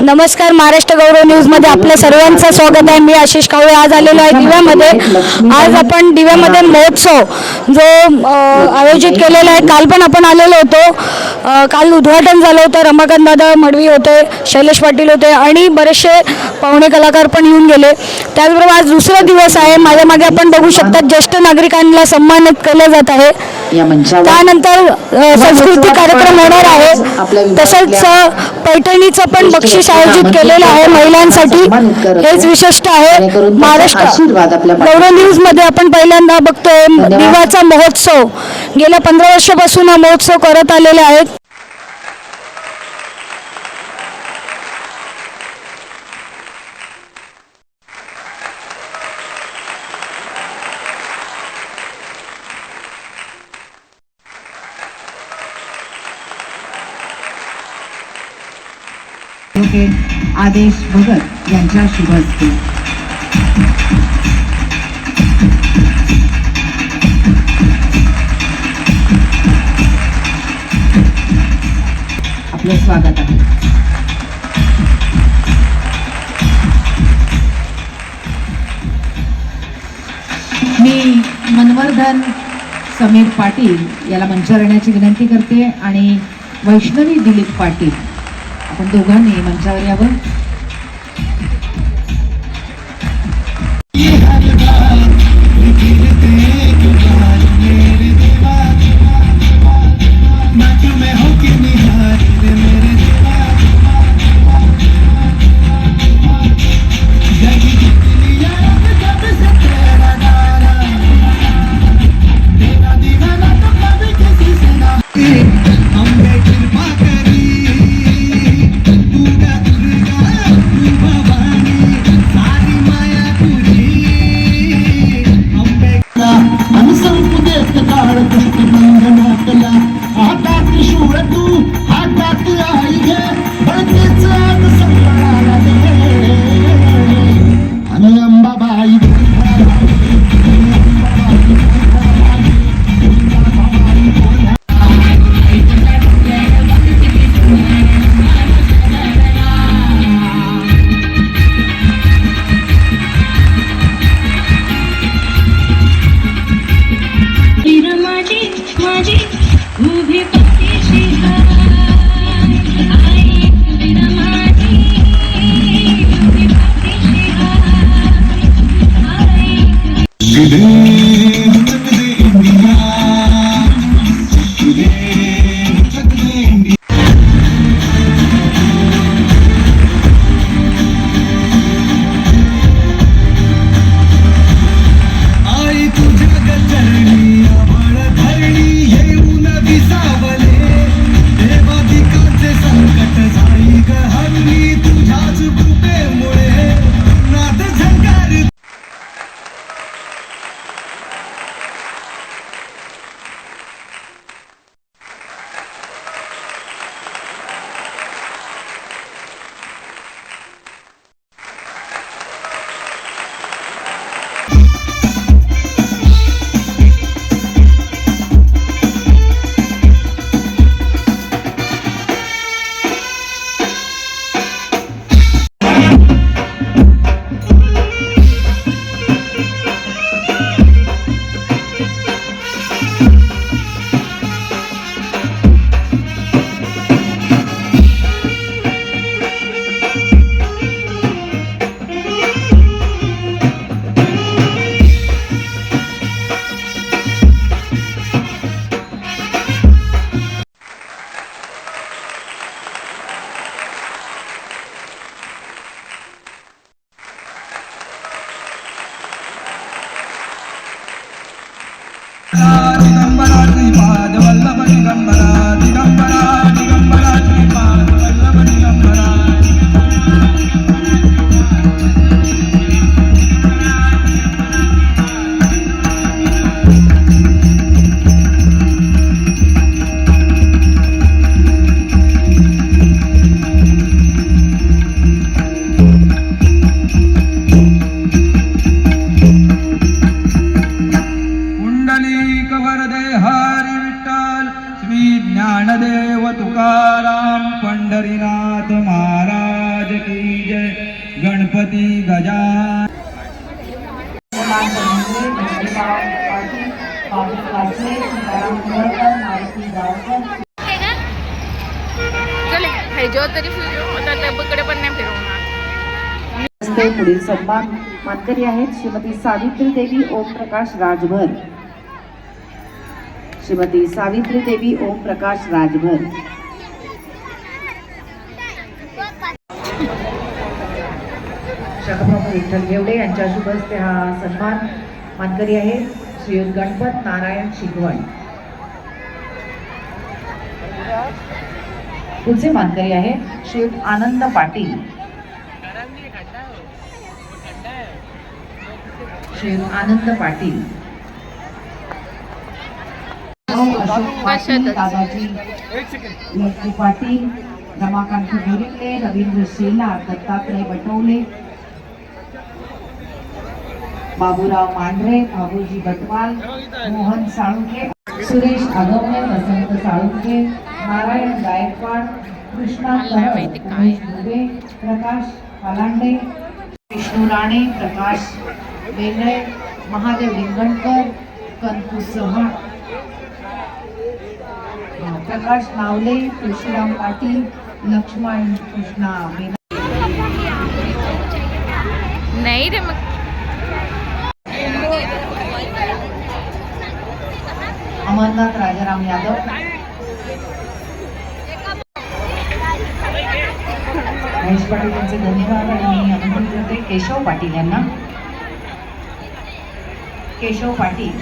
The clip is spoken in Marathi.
नमस्कार महाराष्ट्र गौरव न्यूजमध्ये आपल्या सर्वांचं स्वागत आहे. मी आशिष कावळे. आज आलेलो आहे दिव्यामध्ये. आज आपण दिव्यामध्ये महोत्सव जो आयोजित केलेला आहे. काल पण आपण आलेलो होतो. काल उद्घाटन झालं होतं. रमाकांत दादा मडवी होते शैलेश पाटील होते आणि बरेचसे पाहुणे कलाकार पण येऊन गेले. त्याचबरोबर आज दुसरा दिवस आहे. माझ्या मागे आपण बघू शकता ज्येष्ठ नागरिकांना सन्मानित केले जात आहे. त्यानंतर सांस्कृतिक कार्यक्रम होणार आहे. तसंच पैठणीचं पण बक्षीस आयोजित केलेलं आहे. महिलांसाठी हेच विशिष्ट आहे. महाराष्ट्र गौरव न्यूजमध्ये आपण पहिल्यांदा बघतोय. दिवाचा महोत्सव. गेल्या पंधरा वर्षापासून हा महोत्सव करत आलेले आहेत ॲडव्होकेट आदेश भगत यांच्या शुभ हस्ते आपलं स्वागत आहे. मी मनवर्धन समीर पाटील याला मंचावर येण्याची विनंती करते आणि वैष्णवी दिलीप पाटील आपण दोघांनी मंचावर यावं आणि You. ज्ञानदेव तुकाराम पंढरीनाथ महाराज की जय. गणपती गजा पुढील सन्मान मानकरी आहेत श्रीमती सावित्री देवी ओम प्रकाश राजभर. श्रीमती सावित्री देवी ओम प्रकाश राजभर. शतप्रभू विठ्ठल घेवडे यांच्या शुभ हस्ते हा सन्मान मानकरी आहे. श्रीयुत गणपत नारायण शिगवण. पुढचे मानकरी आहे श्रीयुत आनंद पाटील. श्रीयुत आनंद पाटील. अशोक पाटील रमाकांत गोरिंदे रवींद्र शेला दत्तात्रय बटवले बाबूराव मांढरे बाबूजी बटवाल मोहन साळुंके सुरेश आगवणे वसंत साळुंके नारायण गायकवाड कृष्णा दुबे प्रकाश पालांडे विष्णू राणे प्रकाश वेंगळे महादेव लिंगणकर कनकू चव्हाण. प्रकाश नावले तुळशीराम पाटील लक्ष्मण कृष्णा मीना नाही रे मग. अमरनाथ राजाराम यादव. महेश पाटील यांचे धन्यवाद आणि मी आमंत्रित करते केशव पाटील यांना. केशव पाटील.